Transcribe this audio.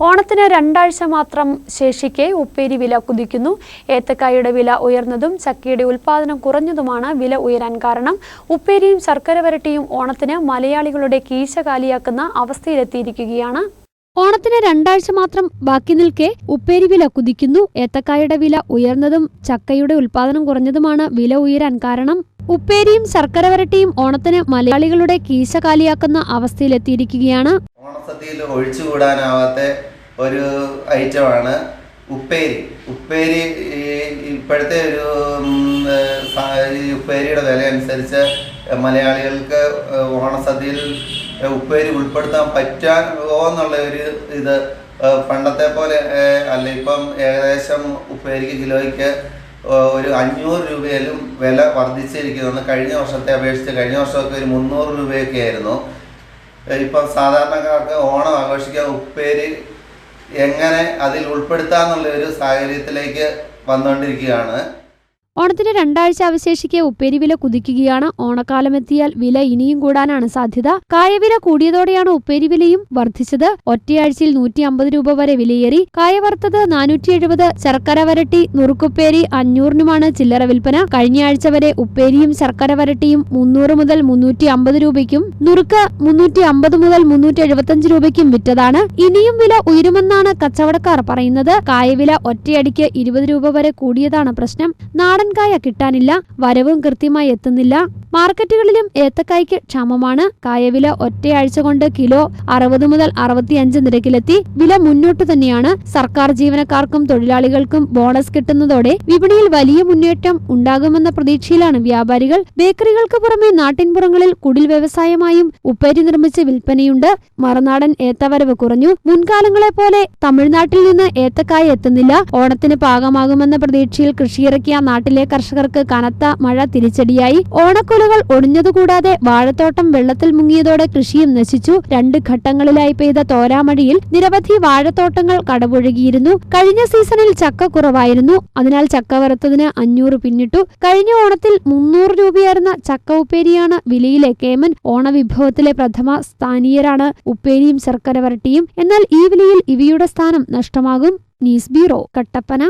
ഓണത്തിന് രണ്ടാഴ്ച മാത്രം ശേഷിക്കെ ഉപ്പേരി വില കുതിക്കുന്നു. ഏത്തക്കായുടെ വില ഉയർന്നതും ചക്കയുടെ ഉൽപാദനം കുറഞ്ഞതുമാണ് വില ഉയരാൻ കാരണം. ഉപ്പേരിയും ശർക്കര വരട്ടിയും ഓണത്തിന് മലയാളികളുടെ കീശ കാലിയാക്കുന്ന അവസ്ഥയിലെത്തിയിരിക്കുകയാണ്. ഓണത്തിന് രണ്ടാഴ്ച മാത്രം ബാക്കി നിൽക്കെ ഉപ്പേരി വില കുതിക്കുന്നു. ഏത്തക്കായുടെ വില ഉയർന്നതും ചക്കയുടെ ഉൽപാദനം കുറഞ്ഞതുമാണ് വില ഉയരാൻ കാരണം. ഉപ്പേരിയും ശർക്കര വരട്ടിയും ഓണത്തിന് മലയാളികളുടെ കീശ കാലിയാക്കുന്ന അവസ്ഥയിലെത്തിയിരിക്കുകയാണ്. ഓണസദ്യയിൽ ഒഴിച്ചുകൂടാനാവാത്ത ഒരു ഐറ്റമാണ് ഉപ്പേരി. ഉപ്പേരി ഇപ്പോഴത്തെ ഒരു ഉപ്പേരിയുടെ വില അനുസരിച്ച് മലയാളികൾക്ക് ഓണസദ്യയിൽ ഉപ്പേരി ഉൾപ്പെടുത്താൻ പറ്റാമോ എന്നുള്ള ഒരു ഇത് പണ്ടത്തെ പോലെ അല്ല ഇപ്പം ഏകദേശം ഉപ്പേരിക്ക് കിലോയ്ക്ക് ഒരു അഞ്ഞൂറ് രൂപയിലും വില വർദ്ധിച്ചിരിക്കുന്നു. കഴിഞ്ഞ വർഷത്തെ അപേക്ഷിച്ച് കഴിഞ്ഞ വർഷമൊക്കെ ഒരു മുന്നൂറ് രൂപയൊക്കെ ആയിരുന്നു ഇപ്പം സാധാരണക്കാർക്ക് ഓണം ആഘോഷിക്കാൻ ഉപ്പേരി എങ്ങനെ അതിൽ ഉൾപ്പെടുത്താന്നുള്ള ഒരു സാഹചര്യത്തിലേക്ക് വന്നുകൊണ്ടിരിക്കുകയാണ് ഓണത്തിന് രണ്ടാഴ്ച അവശേഷിക്കെ ഉപ്പേരി വില കുതിക്കുകയാണ്. ഓണക്കാലമെത്തിയാൽ വില ഇനിയും കൂടാനാണ് സാധ്യത. കായവില കൂടിയതോടെയാണ് ഉപ്പേരി വിലയും വർദ്ധിച്ചത്. ഒറ്റയാഴ്ചയിൽ നൂറ്റി അമ്പത് രൂപ വരെ വിലയേറി. കായ വറുത്തത് നാനൂറ്റി എഴുപത് ശർക്കര വരട്ടി നുറുക്കുപ്പേരി അഞ്ഞൂറിനുമാണ് ചില്ലറ വിൽപ്പന. കഴിഞ്ഞയാഴ്ച വരെ ഉപ്പേരിയും ശർക്കര വരട്ടിയും മുന്നൂറ് മുതൽ മുന്നൂറ്റി അമ്പത് രൂപയ്ക്കും നുറുക്ക് മുന്നൂറ്റി അമ്പത് മുതൽ മുന്നൂറ്റി എഴുപത്തഞ്ച് രൂപയ്ക്കും വിറ്റതാണ്. ഇനിയും വില ഉയരുമെന്നാണ് കച്ചവടക്കാർ പറയുന്നത്. കായവില ഒറ്റയടിക്ക് ഇരുപത് രൂപ വരെ കൂടിയതാണ് പ്രശ്നം. നാടൻ കായ കിട്ടാനില്ല വരവും കൃത്യമായി എത്തുന്നില്ല. മാർക്കറ്റുകളിലും ഏത്തക്കായ്ക്ക് ക്ഷാമമാണ്. കായവില ഒറ്റയാഴ്ച കൊണ്ട് കിലോ അറുപത് മുതൽ അറുപത്തിയഞ്ച് നിരക്കിലെത്തി. വില മുന്നോട്ട് തന്നെയാണ്. സർക്കാർ ജീവനക്കാർക്കും തൊഴിലാളികൾക്കും ബോണസ് കിട്ടുന്നതോടെ വിപണിയിൽ വലിയ മുന്നേറ്റം ഉണ്ടാകുമെന്ന പ്രതീക്ഷയിലാണ് വ്യാപാരികൾ. ബേക്കറികൾക്ക് പുറമെ നാട്ടിൻപുറങ്ങളിൽ കുടിൽ വ്യവസായമായും ഉപ്പേരി നിർമ്മിച്ച് വിൽപ്പനയുണ്ട്. മറുനാടൻ ഏത്തവരവ് കുറഞ്ഞു. മുൻകാലങ്ങളെ പോലെ തമിഴ്നാട്ടിൽ നിന്ന് ഏത്തക്കായ എത്തുന്നില്ല. ഓണത്തിന് പാകമാകുമെന്ന പ്രതീക്ഷയിൽ കൃഷിയിറക്കിയ നാട്ടിലെ കർഷകർക്ക് കനത്ത മഴ തിരിച്ചടിയായി. ഓണക്കുലകൾ ഒടിഞ്ഞതുകൂടാതെ വാഴത്തോട്ടം വെള്ളത്തിൽ മുങ്ങിയതോടെ കൃഷിയും നശിച്ചു. രണ്ട് ഘട്ടങ്ങളിലായി പെയ്ത തോരാമഴയിൽ നിരവധി വാഴത്തോട്ടങ്ങൾ കടപുഴകിയിരുന്നു. കഴിഞ്ഞ സീസണിൽ ചക്ക കുറവായിരുന്നു. അതിനാൽ ചക്ക വറുത്തതിന് അഞ്ഞൂറ് പിന്നിട്ടു. കഴിഞ്ഞ ഓണത്തിൽ മുന്നൂറ് രൂപയായിരുന്ന ചക്ക ഉപ്പേരിയാണ് വിലയിലെ കേമൻ ഓണവിഭവത്തിലെ പ്രഥമ സ്ഥാനീയരാണ് ഉപ്പേരിയും ശർക്കര വരട്ടിയും. എന്നാൽ ഈ വിലയിൽ ഇവയുടെ സ്ഥാനം നഷ്ടമാകും. News bureau Kattappana.